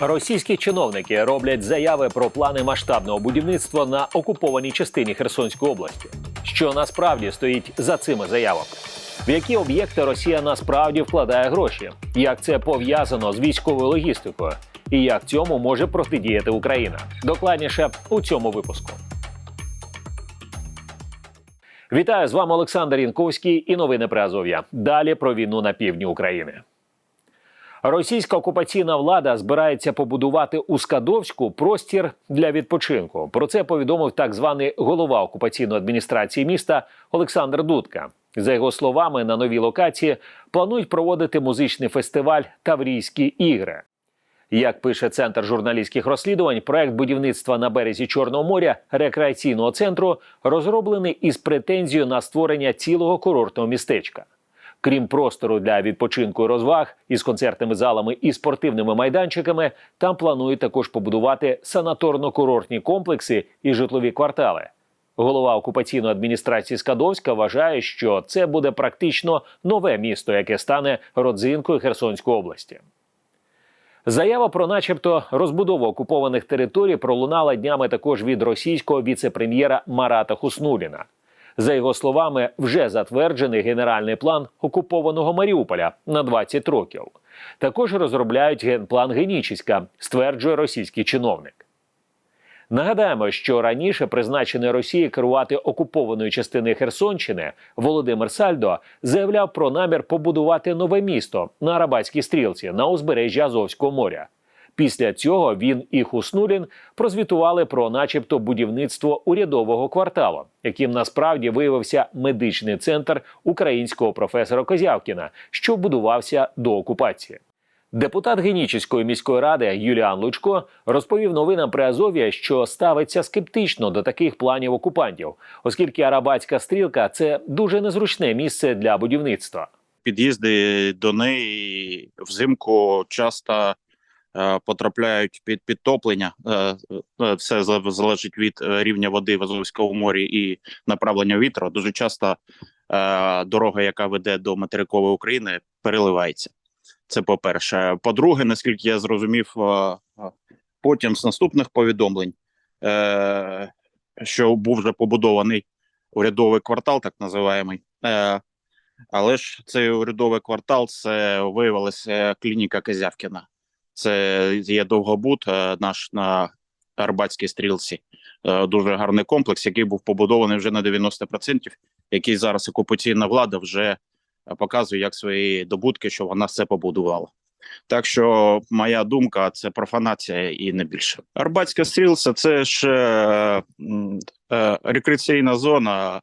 Російські чиновники роблять заяви про плани масштабного будівництва на окупованій частині Херсонської області. Що насправді стоїть за цими заявами? В які об'єкти Росія насправді вкладає гроші? Як це пов'язано з військовою логістикою? І як цьому може протидіяти Україна? Докладніше у цьому випуску. Вітаю з вами Олександр Інковський і новини Азов'я. Далі про війну на півдні України. Російська окупаційна влада збирається побудувати у Скадовську простір для відпочинку. Про це повідомив так званий голова окупаційної адміністрації міста Олександр Дудка. За його словами, на новій локації планують проводити музичний фестиваль Таврійські ігри. Як пише центр журналістських розслідувань, проект будівництва на березі Чорного моря рекреаційного центру розроблений із претензією на створення цілого курортного містечка. Крім простору для відпочинку і розваг із концертними залами і спортивними майданчиками, там планують також побудувати санаторно-курортні комплекси і житлові квартали. Голова окупаційної адміністрації Скадовська вважає, що це буде практично нове місто, яке стане родзинкою Херсонської області. Заява про, начебто, розбудову окупованих територій пролунала днями також від російського віце-прем'єра Марата Хуснуліна. За його словами, вже затверджений генеральний план окупованого Маріуполя на 20 років. Також розробляють генплан Генічіська, стверджує російський чиновник. Нагадаємо, що раніше призначений Росією керувати окупованою частиною Херсонщини Володимир Сальдо заявляв про намір побудувати нове місто на Арабатській стрілці на узбережжі Азовського моря. Після цього він і Хуснулін прозвітували про, начебто, будівництво урядового кварталу, яким насправді виявився медичний центр українського професора Козявкіна, що будувався до окупації. Депутат Генічеської міської ради Юліан Лучко розповів новинам при Азов'я, що ставиться скептично до таких планів окупантів, оскільки Арабатська стрілка це дуже незручне місце для будівництва. під'їзди до неї взимку часто потрапляють під підтоплення. Е, е, Все залежить від е, рівня води в Азовському морі і направлення вітру. Дуже часто е, дорога, яка веде до материкової України, переливається. Це по-перше. По-друге, наскільки я зрозумів, е, е, потім з наступних повідомлень, е, що був вже побудований урядовий квартал, так називаємий. Е, але ж цей урядовий квартал це виявилася клініка Козявкіна. Це є довгобуд е, наш на Арбатській стрілці. Е, Дуже гарний комплекс, який був побудований вже на 90%, який зараз окупаційна влада вже е, показує як свої добутки, що вона все побудувала. Так що моя думка це профанація і не більше. Арбатська стрілця це ж е, е, рекреаційна зона,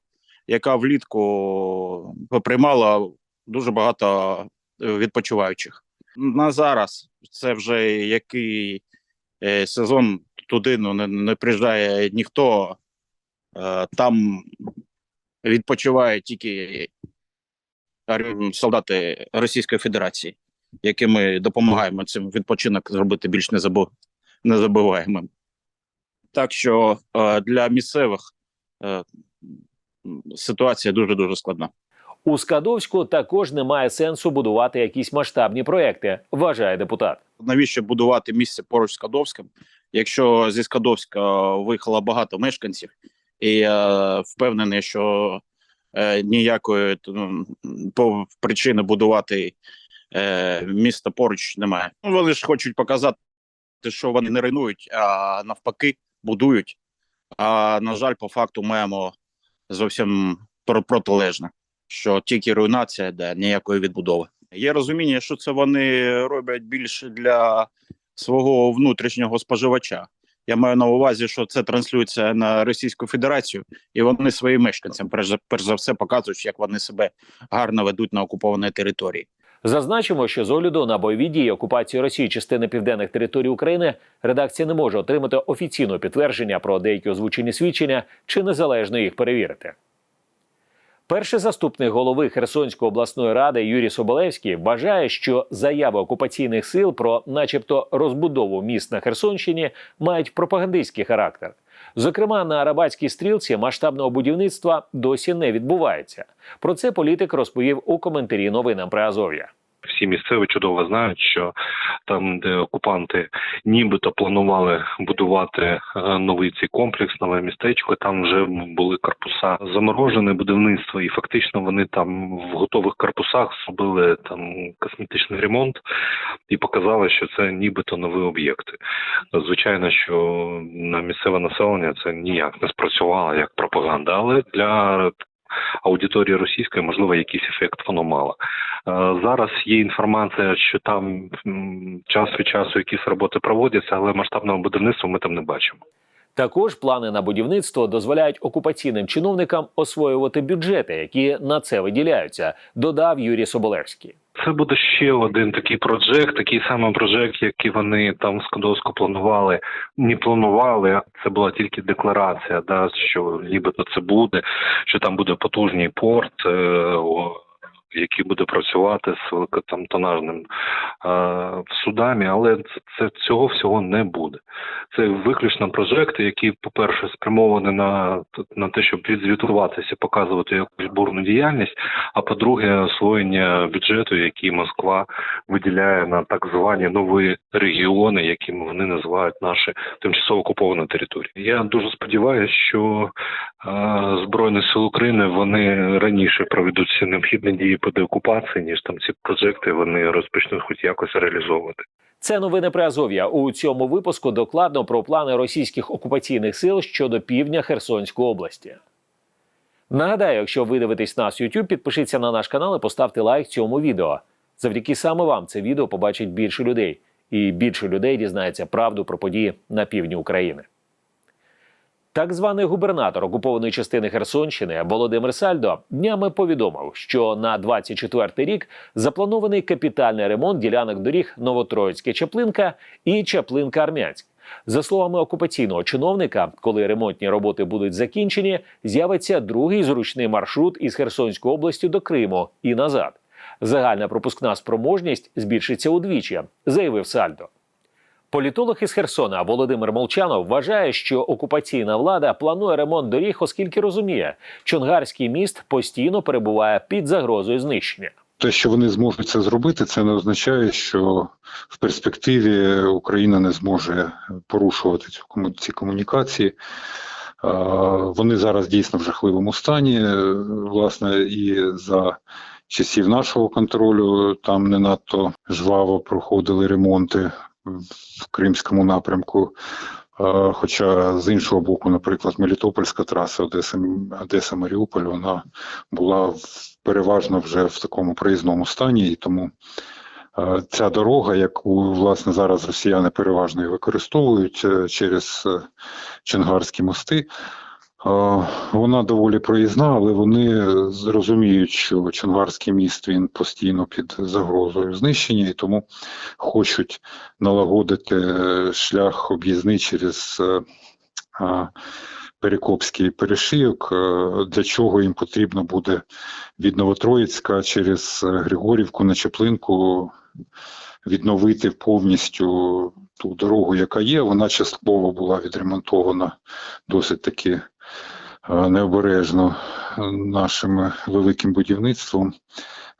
яка влітку приймала дуже багато відпочиваючих. На зараз це вже який е, сезон туди ну, не, не приїжджає ніхто. Е, там відпочивають тільки солдати Російської Федерації, яким ми допомагаємо цим відпочинок зробити більш незабу- незабуваємим. Так що е, для місцевих ситуація дуже дуже складна. У Скадовську також немає сенсу будувати якісь масштабні проекти, вважає депутат. Навіщо будувати місце поруч з Кадовським, якщо зі Скадовська виїхало багато мешканців, і я впевнений, що е, ніякої ну, причини будувати е, місто поруч немає. Ну, Вони ж хочуть показати, що вони не руйнують, а навпаки будують. А на жаль, по факту маємо зовсім про- протилежне, що тільки руйнація, де ніякої відбудови. Є розуміння, що це вони роблять більше для свого внутрішнього споживача. Я маю на увазі, що це транслюється на Російську Федерацію, і вони своїм мешканцям перш за все показують, як вони себе гарно ведуть на окупованій території. Зазначимо, що з огляду на бойові дії окупації Росії частини південних територій України редакція не може отримати офіційного підтвердження про деякі озвучені свідчення чи незалежно їх перевірити. Перший заступник голови Херсонської обласної ради Юрій Соболевський вважає, що заяви окупаційних сил про, начебто, розбудову міст на Херсонщині мають пропагандистський характер. Зокрема, на Арабатській стрілці масштабного будівництва досі не відбувається. Про це політик розповів у коментарі новинам при Азов'я. Всі місцеві чудово знають, що там, де окупанти нібито планували будувати е, новий цей комплекс, нове містечко, там вже були корпуса заморожене будівництво, і фактично вони там в готових корпусах зробили там косметичний ремонт і показали, що це нібито нові об'єкти. Звичайно, що на місцеве населення це ніяк не спрацювало як пропаганда, але для аудиторії російської, можливо, якийсь ефект воно мало. Е, Зараз є інформація, що там час від часу якісь роботи проводяться, але масштабного будівництва ми там не бачимо. Також плани на будівництво дозволяють окупаційним чиновникам освоювати бюджети, які на це виділяються, додав Юрій Соболевський. Це буде ще один такий проджект, такий самий проджект, який вони там в Скадовську планували. Не планували, це була тільки декларація, да, що нібито це буде, що там буде потужний порт, е, який буде працювати з великотонажним е, судами, але це, цього всього не буде. Це виключно проджекти, які, по-перше, спрямовані на, на те, щоб відзвітуватися, показувати якусь бурну діяльність. А по-друге, освоєння бюджету, який Москва виділяє на так звані нові регіони, якими вони називають наші тимчасово окуповані території. Я дуже сподіваюся, що збройні сили України вони раніше проведуть всі необхідні дії по деокупації, ніж там ці проекти вони розпочнуть хоч якось реалізовувати. Це новини про Азов'я. У цьому випуску докладно про плани російських окупаційних сил щодо півдня Херсонської області. Нагадаю, якщо ви дивитесь нас YouTube, підпишіться на наш канал і поставте лайк цьому відео. Завдяки саме вам це відео побачить більше людей, і більше людей дізнається правду про події на півдні України. Так званий губернатор окупованої частини Херсонщини Володимир Сальдо днями повідомив, що на 24-й рік запланований капітальний ремонт ділянок доріг Новотроїцьке Чаплинка і Чаплинка Армянськ. За словами окупаційного чиновника, коли ремонтні роботи будуть закінчені, з'явиться другий зручний маршрут із Херсонської області до Криму і назад. Загальна пропускна спроможність збільшиться удвічі, заявив Сальдо. Політолог із Херсона Володимир Молчанов вважає, що окупаційна влада планує ремонт доріг, оскільки розуміє, Чонгарський міст постійно перебуває під загрозою знищення. Те, що вони зможуть це зробити, це не означає, що в перспективі Україна не зможе порушувати цю ці комунікації. Вони зараз дійсно в жахливому стані. Власне, і за часів нашого контролю там не надто жваво проходили ремонти в Кримському напрямку. Хоча з іншого боку, наприклад, Мелітопольська траса Одеса, Одеса Маріуполь, вона була переважно вже в такому проїзному стані, і тому ця дорога, яку власне зараз росіяни переважно використовують е, через е, Чонгарські мости. Вона доволі проїзна, але вони зрозуміють, що Чонгарський міст він постійно під загрозою знищення, і тому хочуть налагодити е, шлях об'їзний через е, Перекопський перешийок, е, для чого їм потрібно буде від Новотроїцька через Григорівку на Чеплинку відновити повністю ту дорогу, яка є. Вона частково була відремонтована досить таки необережно е, нашим великим будівництвом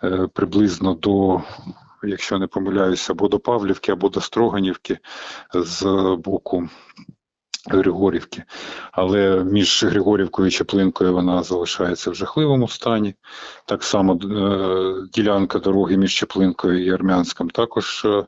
е, приблизно до, якщо не помиляюся, або до Павлівки, або до Строганівки з боку Григорівки. Але між Григорівкою і Чеплинкою вона залишається в жахливому стані. Так само е, ділянка дороги між Чеплинкою і Армянськом також е,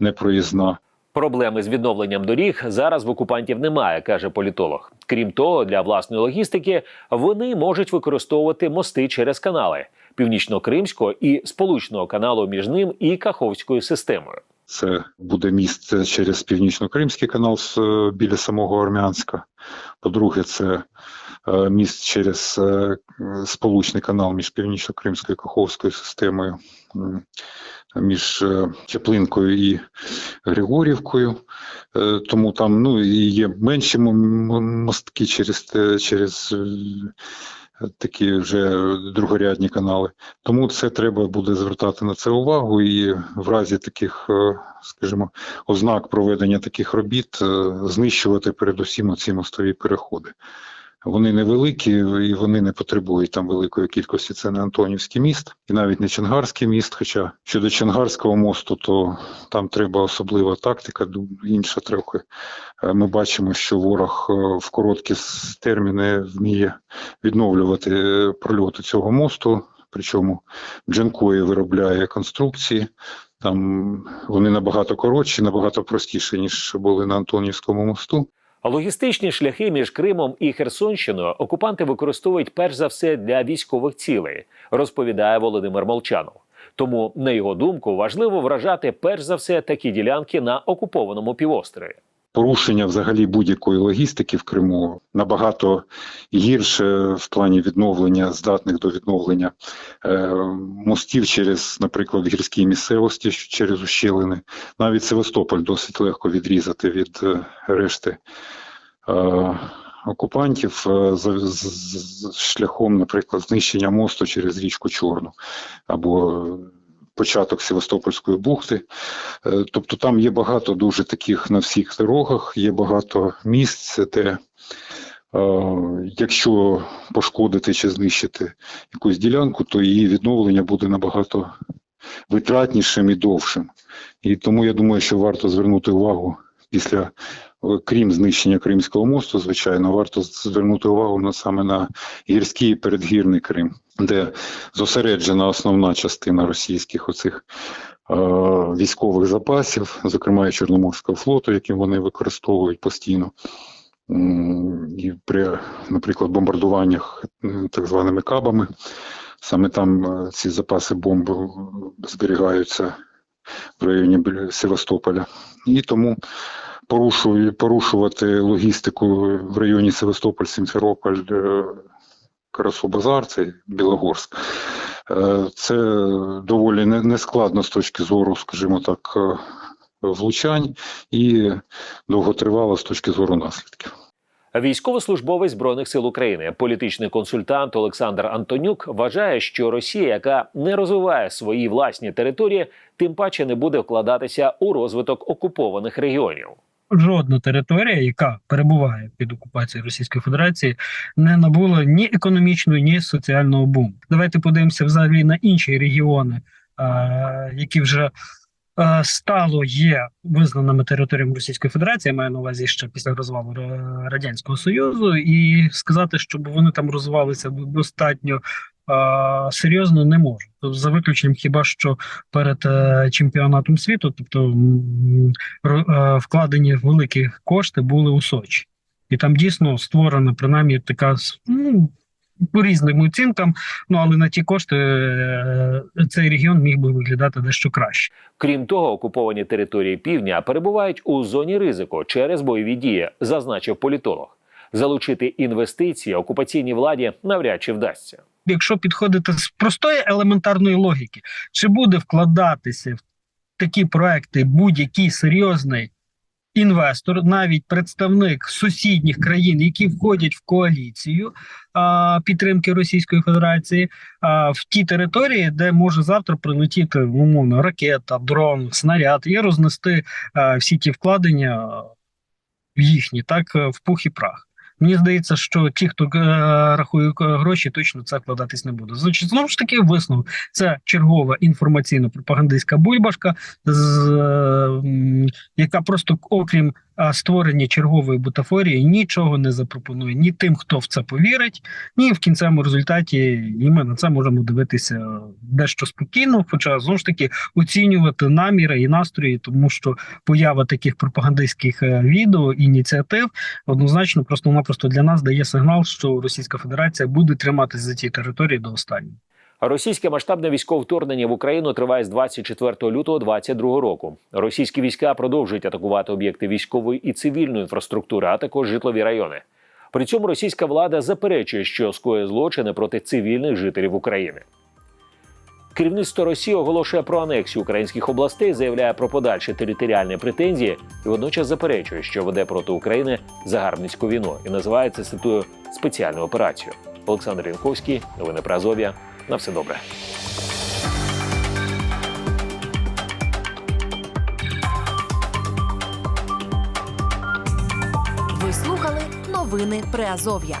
непроїзна. Проблеми з відновленням доріг зараз в окупантів немає, каже політолог. Крім того, для власної логістики вони можуть використовувати мости через канали північно-кримського і сполучного каналу між ним і Каховською системою. Це буде міст через Північно-Кримський канал е, біля самого Армянська. По-друге, це е, міст через е, сполучний канал між Північно-Кримською і Каховською системою, між е, Чеплинкою і Григорівкою. Е, Тому там ну, і є менші мостки через, через е, такі вже другорядні канали. Тому це треба буде звертати на це увагу, і в разі таких, скажімо, ознак проведення таких робіт знищувати передусім ці мостові переходи. Вони невеликі і вони не потребують там великої кількості. Це не Антонівський міст і навіть не Чонгарський міст. Хоча щодо Чонгарського мосту, то там треба особлива тактика, інша трохи. Е, Ми бачимо, що ворог е, в короткі терміни вміє відновлювати е, прольоти цього мосту. Причому Джанкої виробляє конструкції. Там вони набагато коротші, набагато простіші, ніж були на Антонівському мосту. Логістичні шляхи між Кримом і Херсонщиною окупанти використовують перш за все для військових цілей, розповідає Володимир Молчанов. Тому, на його думку, важливо вражати перш за все такі ділянки на окупованому півострові. Порушення взагалі будь-якої логістики в Криму набагато гірше в плані відновлення, здатних до відновлення е, мостів через, наприклад, гірські місцевості через ущелини. Навіть Севастополь досить легко відрізати від е, решти е, окупантів за, шляхом, наприклад, знищення мосту через річку Чорну або початок Севастопольської бухти. Е, Тобто там є багато дуже таких на всіх дорогах, є багато місць, де е, якщо пошкодити чи знищити якусь ділянку, то її відновлення буде набагато витратнішим і довшим. І тому я думаю, що варто звернути увагу після, е, крім знищення Кримського мосту, звичайно, варто звернути увагу на саме на гірський передгірний Крим, де зосереджена основна частина російських оцих е, військових запасів, зокрема і Чорноморського флоту, яким вони використовують постійно. І при, наприклад, бомбардуваннях так званими кабами, саме там е, ці запаси бомб е, зберігаються в районі Севастополя. І тому порушую, порушувати логістику в районі Севастополь, Сімферополь, е, Карасу-Базар, це Білогорськ. Е, Це доволі не- нескладно з точки зору, скажімо так, е, влучань і довготривало з точки зору наслідків. Військовослужбовець збройних сил України, політичний консультант Олександр Антонюк вважає, що Росія, яка не розвиває свої власні території, тим паче не буде вкладатися у розвиток окупованих регіонів. жодна територія, яка перебуває під окупацією Російської Федерації, не набула ні економічного, ні соціального буму. Давайте подивимося взагалі на інші регіони, е, які вже стало є визнаними територіями Російської Федерації, я маю на увазі ще після розвалу Радянського Союзу, і сказати, щоб вони там розвивалися достатньо. е, Серйозно не можу, Тобто, за виключенням хіба що перед е, чемпіонатом світу, тобто е, вкладені великі кошти були у Сочі, і там дійсно створена принаймні така ну, по різним оцінкам. Ну але на ті кошти е, цей регіон міг би виглядати дещо краще. Крім того, окуповані території півдня перебувають у зоні ризику через бойові дії, зазначив політолог. Залучити інвестиції окупаційній владі навряд чи вдасться. Якщо підходити з простої елементарної логіки, чи буде вкладатися в такі проекти будь-який серйозний інвестор, навіть представник сусідніх країн, які входять в коаліцію а, підтримки Російської Федерації, а, в ті території, де може завтра прилетіти умовно ракета, дрон, снаряд і рознести а, всі ті вкладення в їхні, так в пух і прах. Мені здається, що ті, хто е, рахує е, гроші, точно це вкладатись не буде. Значить, знову ж таки, висновок це чергова інформаційно-пропагандистська бульбашка, з, яка просто, окрім створення чергової бутафорії, нічого не запропонує ні тим, хто в це повірить, ні в кінцевому результаті. І ми на це можемо дивитися дещо спокійно, хоча знову ж таки оцінювати наміри і настрої, тому що поява таких пропагандистських е, відео ініціатив однозначно просто-напросто для нас дає сигнал, що Російська Федерація буде триматися за ті території до останнього. Російське масштабне військове вторгнення в Україну триває з 24 лютого 2022 року. Російські війська продовжують атакувати об'єкти військової і цивільної інфраструктури, а також житлові райони. При цьому російська влада заперечує, що скоює злочини проти цивільних жителів України. Керівництво Росії оголошує про анексію українських областей, заявляє про подальші територіальні претензії і водночас заперечує, що веде проти України загарбницьку війну і називає це цитую спеціальну операцію. Олександр Янковський, новини про Азов'я. На все добре. Ви слухали новини Приазов'я.